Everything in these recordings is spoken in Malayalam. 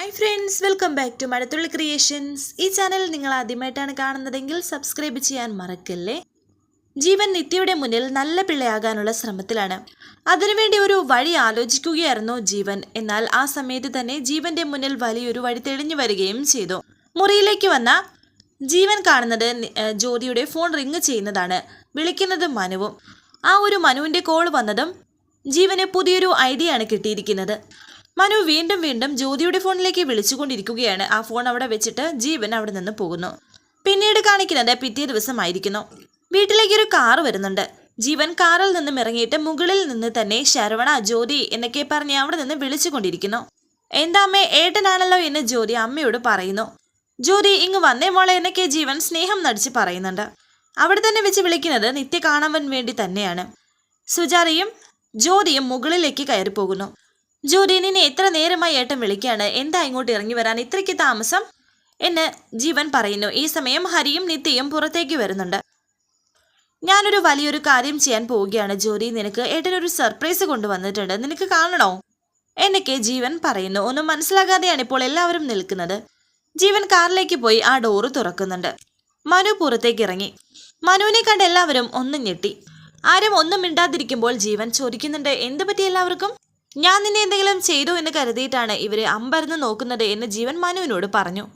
Hi friends welcome back to Mazhathulli creations ഈ ചാനൽ നിങ്ങൾ ആദ്യമായിട്ടാണ് കാണുന്നതെങ്കിൽ സബ്സ്ക്രൈബ് ചെയ്യാൻ മറക്കല്ലേ? ജീവൻ നിത്യയുടെ മുന്നിൽ നല്ല പിള്ളയാകാനുള്ള ശ്രമത്തിലാണ്. അതിനുവേണ്ടി ഒരു വഴി ആലോചിക്കുകയായിരുന്നു ജീവൻ. എന്നാൽ ആ സമയത്ത് തന്നെ ജീവന്റെ മുന്നിൽ വലിയൊരു വഴി തെളിഞ്ഞു വരികയും ചെയ്തു. മുറിയിലേക്ക് വന്ന ജീവൻ കാണുന്നത് ജ്യോതിയുടെ ഫോൺ റിങ് ചെയ്യുന്നതാണ്. വിളിക്കുന്നത് മനുവും. ആ ഒരു മനുവിന്റെ കോൾ വന്നതും ജീവന് പുതിയൊരു ഐഡിയ ആണ് കിട്ടിയിരിക്കുന്നത്. മനു വീണ്ടും വീണ്ടും ജ്യോതിയുടെ ഫോണിലേക്ക് വിളിച്ചുകൊണ്ടിരിക്കുകയാണ്. ആ ഫോൺ അവിടെ വെച്ചിട്ട് ജീവൻ അവിടെ നിന്ന് പോകുന്നു. പിന്നീട് കാണിക്കുന്നത് പിറ്റേ ദിവസമായിരിക്കുന്നു. വീട്ടിലേക്ക് ഒരു കാർ വരുന്നുണ്ട്. ജീവൻ കാറിൽ നിന്നും ഇറങ്ങിയിട്ട് മുകളിൽ നിന്ന് തന്നെ ശരവണ ജ്യോതി എന്നൊക്കെ പറഞ്ഞ് അവിടെ നിന്ന് വിളിച്ചുകൊണ്ടിരിക്കുന്നു. എന്താ അമ്മേ ഏട്ടനാണല്ലോ എന്ന് ജ്യോതി അമ്മയോട് പറയുന്നു. ജ്യോതി ഇങ്ങ് വന്നേ മോളെ എന്നൊക്കെ ജീവൻ സ്നേഹം നടിച്ച് പറയുന്നുണ്ട്. അവിടെ തന്നെ വെച്ച് വിളിക്കുന്നത് നിത്യ കാണാൻ വേണ്ടി തന്നെയാണ്. സുജാതയും ജ്യോതിയും മുകളിലേക്ക് കയറി പോകുന്നു ജ്യോതി നിന്നെ എത്ര നേരമായി ഏട്ടൻ വിളിക്കുകയാണ് എന്താ ഇങ്ങോട്ട് ഇറങ്ങി വരാൻ? ഇത്രയ്ക്ക് താമസം? എന്ന് ജീവൻ പറയുന്നു. ഈ സമയം ഹരിയും നിത്യയും പുറത്തേക്ക് വരുന്നുണ്ട്. ഞാനൊരു വലിയൊരു കാര്യം ചെയ്യാൻ പോവുകയാണ് ജോലി നിനക്ക് ഏട്ടനൊരു സർപ്രൈസ് കൊണ്ടുവന്നിട്ടുണ്ട്. നിനക്ക് കാണണോ? എന്നൊക്കെ ജീവൻ പറയുന്നു. ഒന്നും മനസ്സിലാകാതെയാണ് ഇപ്പോൾ എല്ലാവരും നിൽക്കുന്നത്. ജീവൻ കാറിലേക്ക് പോയി ആ ഡോറ് തുറക്കുന്നുണ്ട്. മനു പുറത്തേക്ക് ഇറങ്ങി. മനുവിനെ കണ്ട് എല്ലാവരും ഒന്നും ഞെട്ടി. ആരും ഒന്നും മിണ്ടാതിരിക്കുമ്പോൾ ജീവൻ ചോദിക്കുന്നുണ്ട് എന്ത് പറ്റി എല്ലാവർക്കും? ഞാൻ നിന്നെ എന്തെങ്കിലും ചെയ്തു എന്ന് കരുതിയിട്ടാണ് ഇവർ അമ്പരന്ന് നോക്കുന്നത് എന്ന് ജീവൻ മനുവിനോട് പറഞ്ഞു.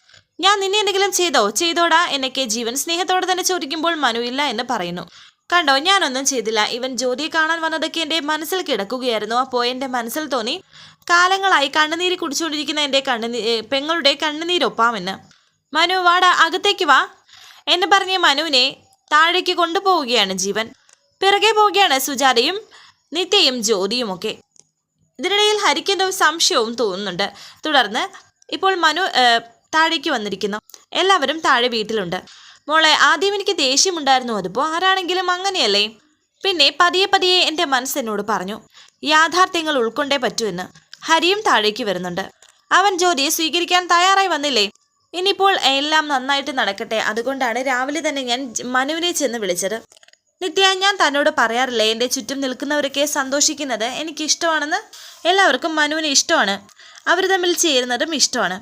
ഞാൻ നിന്നെ എന്തെങ്കിലും ചെയ്തോ? ചെയ്തോടാ എന്നൊക്കെ ജീവൻ സ്നേഹത്തോടെ തന്നെ ചോദിക്കുമ്പോൾ മനു ഇല്ല എന്ന് പറയുന്നു. കണ്ടോ ഞാനൊന്നും ചെയ്തില്ല. ഇവൻ ജ്യോതിയെ കാണാൻ വന്നതൊക്കെ എന്റെ മനസ്സിൽ കിടക്കുകയായിരുന്നു. അപ്പോൾ എന്റെ മനസ്സിൽ തോന്നി കാലങ്ങളായി കണ്ണുനീര് കുടിച്ചുകൊണ്ടിരിക്കുന്ന എന്റെ കണ്ണുനീ പെങ്ങളുടെ കണ്ണുനീരൊപ്പാമെന്ന്. മനു വാടാ അകത്തേക്ക് വാ എന്ന് പറഞ്ഞ മനുവിനെ താഴേക്ക് കൊണ്ടുപോവുകയാണ് ജീവൻ. പിറകെ പോവുകയാണ് സുജാതയും നിത്യയും ജ്യോതിയും ഇതിനിടയിൽ ഒരു സംശയവും തോന്നുന്നുണ്ട്. തുടർന്ന് ഇപ്പോൾ മനു താഴേക്ക് വന്നിരിക്കുന്നു. എല്ലാവരും താഴെ വീട്ടിലുണ്ട്. മോളെ ആദ്യം എനിക്ക് ദേഷ്യമുണ്ടായിരുന്നു അതിപ്പോൾ ആരാണെങ്കിലും അങ്ങനെയല്ലേ? പിന്നെ പതിയെ പതിയെ എന്റെ മനസ്സ് പറഞ്ഞു യാഥാർത്ഥ്യങ്ങൾ ഉൾക്കൊണ്ടേ പറ്റൂ എന്ന്. ഹരിയും താഴേക്ക് വരുന്നുണ്ട്. അവൻ ജോലിയെ സ്വീകരിക്കാൻ തയ്യാറായി വന്നില്ലേ? ഇനിയിപ്പോൾ എല്ലാം നന്നായിട്ട് നടക്കട്ടെ. അതുകൊണ്ടാണ് രാവിലെ തന്നെ ഞാൻ മനുവിനെ ചെന്ന് വിളിച്ചത്. നിത്യ ഞാൻ തന്നോട് പറയാറില്ലേ എന്റെ ചുറ്റും നിൽക്കുന്നവരൊക്കെ സന്തോഷിക്കുന്നത് എനിക്ക് ഇഷ്ടമാണെന്ന് എല്ലാവർക്കും മനുവിന് ഇഷ്ടമാണ്. അവർ തമ്മിൽ ചേരുന്നതും ഇഷ്ടമാണ്.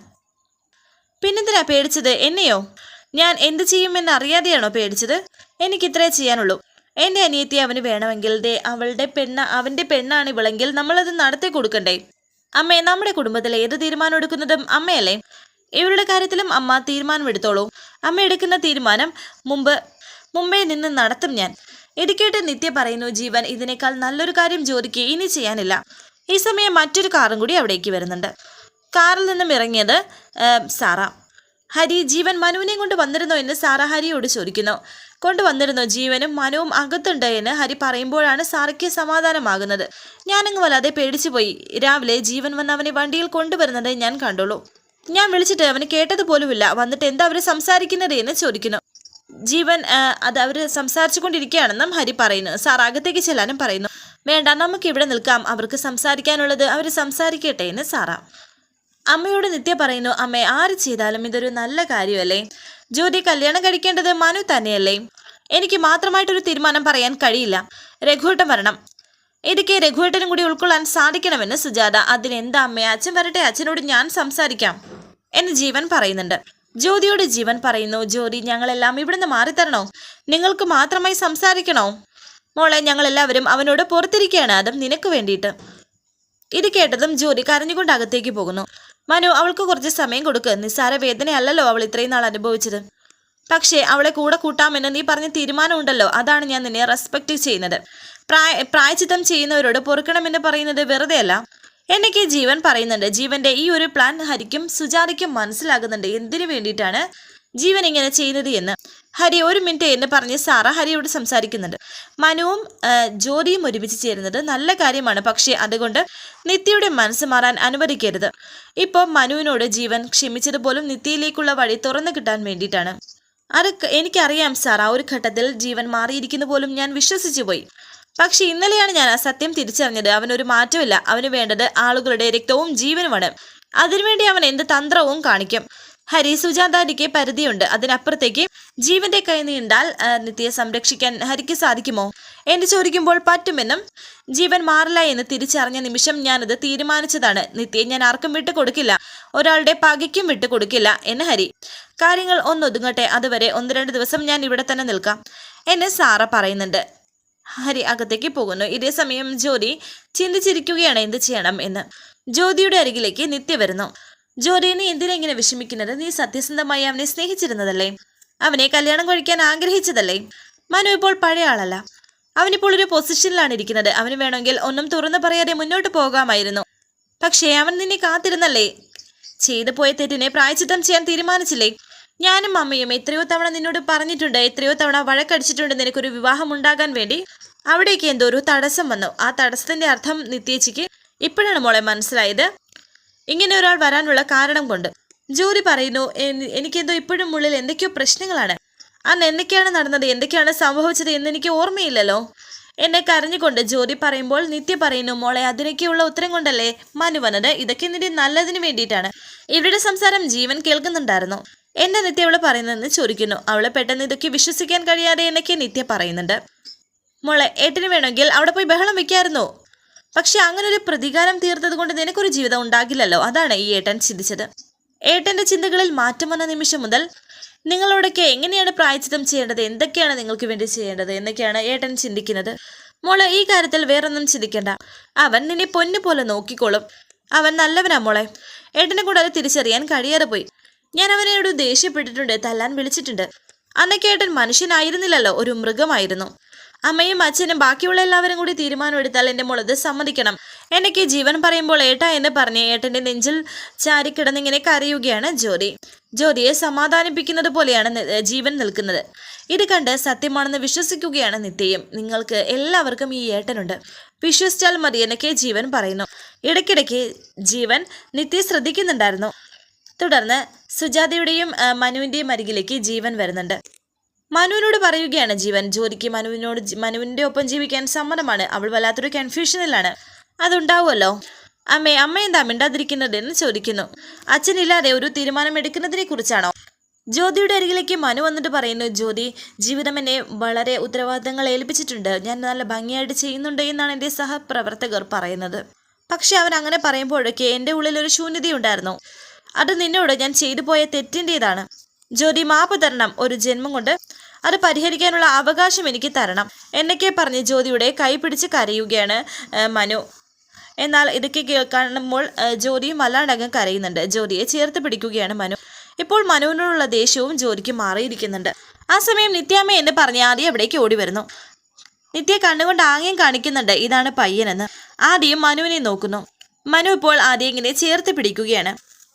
പിന്നെന്തിനാ പേടിച്ചത്? എന്നെയോ? ഞാൻ എന്ത് ചെയ്യുമെന്ന് അറിയാതെയാണോ പേടിച്ചത്? എനിക്കിത്രേ ചെയ്യാനുള്ളൂ. എന്റെ അനിയത്തി അവന് വേണമെങ്കിൽ ദേ അവളുടെ പെണ്ണ അവന്റെ പെണ്ണാണ് ഇവളെങ്കിൽ നമ്മളത് നടത്തി കൊടുക്കണ്ടേ? അമ്മേ നമ്മുടെ കുടുംബത്തിൽ ഏത് തീരുമാനം എടുക്കുന്നതും അമ്മയല്ലേ? ഇവരുടെ കാര്യത്തിലും അമ്മ തീരുമാനം എടുത്തോളൂ. അമ്മ എടുക്കുന്ന തീരുമാനം മുമ്പ് മുമ്പേ നിന്ന് നടത്തും ഞാൻ. ഇത് കേട്ട് നിത്യ പറയുന്നു ജീവൻ ഇതിനേക്കാൾ നല്ലൊരു കാര്യം ജോലിക്ക് ഇനി ചെയ്യാനില്ല. ഈ സമയം മറ്റൊരു കാറും കൂടി അവിടേക്ക് വരുന്നുണ്ട്. കാറിൽ നിന്നും ഇറങ്ങിയത് സാറ. ഹരി ജീവൻ മനുവിനെയും കൊണ്ട് വന്നിരുന്നോ എന്ന് സാറ ഹരിയോട് ചോദിക്കുന്നു. കൊണ്ടുവന്നിരുന്നു ജീവനും മനുവും അകത്തുണ്ട് എന്ന് ഹരി പറയുമ്പോഴാണ് സാറയ്ക്ക് സമാധാനമാകുന്നത്. ഞാനങ്ങ് വല്ലാതെ പേടിച്ചു പോയി രാവിലെ ജീവൻ വന്ന് അവനെ വണ്ടിയിൽ കൊണ്ടുവരുന്നത് ഞാൻ കണ്ടുള്ളൂ. ഞാൻ വിളിച്ചിട്ട് അവന് കേട്ടത് പോലുമില്ല വന്നിട്ട് എന്താ അവർ സംസാരിക്കുന്നത് എന്ന് ചോദിക്കുന്നു. ജീവൻ അത് അവർ സംസാരിച്ചു കൊണ്ടിരിക്കുകയാണെന്നും ഹരി പറയുന്നു. സാർ അകത്തേക്ക് ചെല്ലാനും പറയുന്നു. വേണ്ട നമുക്ക് ഇവിടെ നിൽക്കാം. അവർക്ക് സംസാരിക്കാനുള്ളത് അവർ സംസാരിക്കട്ടെ എന്ന് സാറ. അമ്മയോട് നിത്യ പറയുന്നു അമ്മ ആര് ചെയ്താലും ഇതൊരു നല്ല കാര്യമല്ലേ? ജ്യോതി കല്യാണം കഴിക്കേണ്ടത് മനു തന്നെയല്ലേ? എനിക്ക് മാത്രമായിട്ടൊരു തീരുമാനം പറയാൻ കഴിയില്ല. രഘുവേട്ടൻ വരണം. ഇതൊക്കെ രഘുവേട്ടനും കൂടി ഉൾക്കൊള്ളാൻ സാധിക്കണമെന്ന് സുജാത. അതിനെന്താ അമ്മേ? അച്ഛൻ വരട്ടെ അച്ഛനോട് ഞാൻ സംസാരിക്കാം എന്ന് ജീവൻ പറയുന്നുണ്ട്. ജ്യോതിയോട് ജീവൻ പറയുന്നു ജ്യോതി ഞങ്ങളെല്ലാം ഇവിടുന്ന് മാറിത്തരണോ? നിങ്ങൾക്ക് മാത്രമായി സംസാരിക്കണോ? മോളെ ഞങ്ങളെല്ലാവരും അവനോട് പുറത്തിരിക്കുകയാണ് അതും നിനക്ക് വേണ്ടിയിട്ട്. ഇത് കേട്ടതും ജ്യോതി കരഞ്ഞുകൊണ്ട് അകത്തേക്ക് പോകുന്നു. മനു അവൾക്ക് കുറച്ച് സമയം കൊടുക്ക്. നിസ്സാര വേദനയല്ലല്ലോ അവൾ ഇത്രയും നാൾ അനുഭവിച്ചത്. പക്ഷേ അവളെ കൂടെ കൂട്ടാമെന്ന് നീ പറഞ്ഞ തീരുമാനമുണ്ടല്ലോ അതാണ് ഞാൻ നിന്നെ റെസ്പെക്റ്റ് ചെയ്യുന്നത്. പ്രായ പ്രായച്ചിത്തം ചെയ്യുന്നവരോട് പൊറുക്കണമെന്ന് പറയുന്നത് വെറുതെയല്ല. എന്നൊക്കെ ജീവൻ പറയുന്നുണ്ട്. ജീവന്റെ ഈ ഒരു പ്ലാൻ ഹരിക്കും സുജാതയ്ക്കും മനസ്സിലാകുന്നുണ്ട്. എന്തിനു വേണ്ടിയിട്ടാണ് ജീവൻ ഇങ്ങനെ ചെയ്യുന്നത് എന്ന്? ഹരി ഒരു മിനിറ്റ് എന്ന് പറഞ്ഞ് സാറ ഹരിയോട് സംസാരിക്കുന്നുണ്ട്. മനുവും ജോലിയും ഒരുമിച്ച് ചേരുന്നത് നല്ല കാര്യമാണ്. പക്ഷേ അതുകൊണ്ട് നിത്യയുടെ മനസ്സ് മാറാൻ അനുവദിക്കരുത്. ഇപ്പോൾ മനുവിനോട് ജീവൻ ക്ഷമിച്ചതുപോലും നിത്യയിലേക്കുള്ള വഴി തുറന്നു കിട്ടാൻ വേണ്ടിയിട്ടാണ്. അത് എനിക്കറിയാം സാർ ആ ഒരു ഘട്ടത്തിൽ ജീവൻ മാറിയിരിക്കുന്ന പോലും ഞാൻ വിശ്വസിച്ചു പോയി പക്ഷെ ഇന്നലെയാണ് ഞാൻ ആ സത്യം തിരിച്ചറിഞ്ഞത്. അവനൊരു മാറ്റമില്ല. അവന് വേണ്ടത് ആളുകളുടെ രക്തവും ജീവനുമാണ്. അതിനുവേണ്ടി അവൻ എന്ത് തന്ത്രവും കാണിക്കും. ഹരി സുജാതാരിക്ക് പരിധിയുണ്ട്. അതിനപ്പുറത്തേക്ക് ജീവന്റെ കൈ നീണ്ടാൽ നിത്യയെ സംരക്ഷിക്കാൻ ഹരിക്ക് സാധിക്കുമോ? എന്ന് ചോദിക്കുമ്പോൾ പറ്റുമെന്നും ജീവൻ മാറില്ല എന്ന് തിരിച്ചറിഞ്ഞ നിമിഷം ഞാനത് തീരുമാനിച്ചതാണ്. നിത്യയെ ഞാൻ ആർക്കും വിട്ടു കൊടുക്കില്ല ഒരാളുടെ പകയ്ക്കും വിട്ടു കൊടുക്കില്ല എന്ന് ഹരി. കാര്യങ്ങൾ ഒന്നൊതുങ്ങട്ടെ. അതുവരെ ഒന്ന് രണ്ട് ദിവസം ഞാൻ ഇവിടെ തന്നെ നിൽക്കാം എന്ന് സാറ പറയുന്നുണ്ട്. ഹരി അകത്തേക്ക് പോകുന്നു. ഇതേ സമയം ജ്യോതി ചിന്തിച്ചിരിക്കുകയാണ് എന്ത് ചെയ്യണം എന്ന്. ജ്യോതിയുടെ അരികിലേക്ക് നിത്യ വരുന്നു. ജ്യോതി നീ എന്തിനാ ഇങ്ങനെ വിഷമിക്കുന്നത്? നീ സത്യസന്ധമായി അവനെ സ്നേഹിച്ചിരുന്നതല്ലേ? അവനെ കല്യാണം കഴിക്കാൻ ആഗ്രഹിച്ചതല്ലേ? മനു ഇപ്പോൾ പഴയ ആളല്ല. അവനിപ്പോൾ ഒരു പൊസിഷനിലാണ് ഇരിക്കുന്നത്. അവന് വേണമെങ്കിൽ ഒന്നും തുറന്നു പറയാതെ മുന്നോട്ട് പോകാമായിരുന്നു. പക്ഷേ അവൻ നിന്നെ കാത്തിരുന്നല്ലേ? ചെയ്തു പോയ തെറ്റിനെ പ്രായച്ചിത്തം ചെയ്യാൻ തീരുമാനിച്ചില്ലേ? ഞാനും അമ്മയും എത്രയോ തവണ നിന്നോട് പറഞ്ഞിട്ടുണ്ട് എത്രയോ തവണ വഴക്കടിച്ചിട്ടുണ്ട് നിനക്കൊരു വിവാഹം ഉണ്ടാകാൻ വേണ്ടി. അവിടേക്ക് എന്തോ ഒരു തടസ്സം വന്നു. ആ തടസ്സത്തിന്റെ അർത്ഥം നിത്യേച്ചിക്ക് ഇപ്പോഴാണ് മോളെ മനസ്സിലായത്. ഇങ്ങനെ ഒരാൾ വരാനുള്ള കാരണം കൊണ്ട്. ജോലി പറയുന്നു "എനി- എനിക്കെന്തോ ഇപ്പോഴും ഉള്ളിൽ എന്തൊക്കെയോ പ്രശ്നങ്ങളാണ്. അന്ന് എന്തൊക്കെയാണ് നടന്നത് എന്തൊക്കെയാണ് സംഭവിച്ചത് എന്ന് എനിക്ക് ഓർമ്മയില്ലല്ലോ. എന്നെ കരഞ്ഞുകൊണ്ട് ജോലി പറയുമ്പോൾ നിത്യ പറയുന്നു മോളെ അതിനൊക്കെയുള്ള ഉത്തരം കൊണ്ടല്ലേ മനു വന്നത് ഇതൊക്കെ നിന്റെ നല്ലതിന് വേണ്ടിയിട്ടാണ്. ഇവരുടെ സംസാരം ജീവൻ കേൾക്കുന്നുണ്ടായിരുന്നു. എന്റെ നിത്യ അവൾ പറയുന്നതെന്ന് ചോദിക്കുന്നു. അവളെ പെട്ടെന്ന് ഇതൊക്കെ വിശ്വസിക്കാൻ കഴിയാതെ എന്നൊക്കെ നിത്യ പറയുന്നുണ്ട്. മോളെ ഏട്ടന് വേണമെങ്കിൽ അവിടെ പോയി ബഹളം വെക്കായിരുന്നു. പക്ഷെ അങ്ങനെ ഒരു പ്രതികാരം തീർത്തത് കൊണ്ട് നിനക്കൊരു ജീവിതം ഉണ്ടാകില്ലല്ലോ. അതാണ് ഈ ഏട്ടൻ ചിന്തിച്ചത്. ഏട്ടന്റെ ചിന്തകളിൽ മാറ്റം വന്ന നിമിഷം മുതൽ നിങ്ങളോടൊക്കെ എങ്ങനെയാണ് പ്രായച്ചിതം ചെയ്യേണ്ടത്? എന്തൊക്കെയാണ് നിങ്ങൾക്ക് വേണ്ടി ചെയ്യേണ്ടത്? എന്നൊക്കെയാണ് ഏട്ടൻ ചിന്തിക്കുന്നത്. മോളെ ഈ കാര്യത്തിൽ വേറൊന്നും ചിന്തിക്കണ്ട. അവൻ നിന്നെ പൊന്നു പോലെ നോക്കിക്കോളും. അവൻ നല്ലവനാ മോളെ. ഏട്ടനെ കൂടെ അത് തിരിച്ചറിയാൻ കഴിയാതെ പോയി. ഞാൻ അവനോട് ദേഷ്യപ്പെട്ടിട്ടുണ്ട് തല്ലാൻ വിളിച്ചിട്ടുണ്ട്. അന്നൊക്കെ ഏട്ടൻ മനുഷ്യനായിരുന്നില്ലല്ലോ ഒരു മൃഗമായിരുന്നു. അമ്മയും അച്ഛനും ബാക്കിയുള്ള എല്ലാവരും കൂടി തീരുമാനമെടുത്താൽ എന്റെ മുളത് സമ്മതിക്കണം. എനിക്ക് ജീവൻ പറയുമ്പോൾ ഏട്ടാ എന്ന് പറഞ്ഞ് ഏട്ടന്റെ നെഞ്ചിൽ ചാരിക്കിടന്നിങ്ങനെ കരയുകയാണ് ജ്യോതി. ജ്യോതിയെ സമാധാനിപ്പിക്കുന്നത് പോലെയാണ് ജീവൻ നിൽക്കുന്നത്. ഇത് കണ്ട് സത്യമാണെന്ന് വിശ്വസിക്കുകയാണ് നിത്യയും. നിങ്ങൾക്ക് എല്ലാവർക്കും ഈ ഏട്ടനുണ്ട്. വിശ്വസിച്ചാൽ മതി എന്നൊക്കെ ജീവൻ പറയുന്നു. ഇടയ്ക്കിടയ്ക്ക് ജീവൻ നിത്യ ശ്രദ്ധിക്കുന്നുണ്ടായിരുന്നു. തുടർന്ന് സുജാതയുടെയും മനുവിന്റെയും അരികിലേക്ക് ജീവൻ വരുന്നുണ്ട്. മനുവിനോട് പറയുകയാണ് ജീവൻ ജോലിക്ക് മനുവിനോട് മനുവിന്റെ ഒപ്പം ജീവിക്കാൻ സമ്മതമാണ് അവൾ വല്ലാത്തൊരു കൺഫ്യൂഷനിലാണ് അതുണ്ടാവുമല്ലോ. അമ്മേ അമ്മ എന്താ മിണ്ടാതിരിക്കുന്നത് എന്ന് ചോദിക്കുന്നു. അച്ഛനില്ലാതെ ഒരു തീരുമാനം എടുക്കുന്നതിനെ കുറിച്ചാണോ? ജ്യോതിയുടെ അരികിലേക്ക് മനു വന്നിട്ട് പറയുന്നു ജ്യോതി ജീവിതം എന്നെ വളരെ ഉത്തരവാദിത്തങ്ങൾ ഏൽപ്പിച്ചിട്ടുണ്ട്. ഞാൻ നല്ല ഭംഗിയായിട്ട് ചെയ്യുന്നുണ്ട് എന്നാണ് എന്റെ സഹപ്രവർത്തകർ പറയുന്നത്. പക്ഷെ അവൻ അങ്ങനെ പറയുമ്പോഴൊക്കെ എന്റെ ഉള്ളിൽ ഒരു ശൂന്യതയുണ്ടായിരുന്നു. അത് നിന്നോട് ഞാൻ ചെയ്തു പോയ തെറ്റിന്റെതാണ് ജ്യോതി മാപ്പ് തരണം ഒരു ജന്മം കൊണ്ട് അത് പരിഹരിക്കാനുള്ള അവകാശം എനിക്ക് തരണം. എന്നൊക്കെ പറഞ്ഞ് ജ്യോതിയുടെ കൈ പിടിച്ച് കരയുകയാണ് മനു. എന്നാൽ ഇതൊക്കെ കേൾക്കുമ്പോൾ ജ്യോതിയും വല്ലാണ്ടകം കരയുന്നുണ്ട്. ജ്യോതിയെ ചേർത്ത് പിടിക്കുകയാണ് മനു. ഇപ്പോൾ മനുവിനോടുള്ള ദേഷ്യവും ജ്യോതിക്ക് മാറിയിരിക്കുന്നുണ്ട്. ആ സമയം നിത്യാമ്മ എന്ന് പറഞ്ഞ് ആദ്യം അവിടേക്ക് ഓടി വരുന്നു നിത്യ കണ്ണുകൊണ്ട് ആംഗ്യം കാണിക്കുന്നുണ്ട് ഇതാണ് പയ്യനെന്ന്. ആദ്യം മനുവിനെ നോക്കുന്നു. മനു ഇപ്പോൾ ആദ്യം ഇങ്ങനെ ചേർത്ത് പിടിക്കുകയാണ്.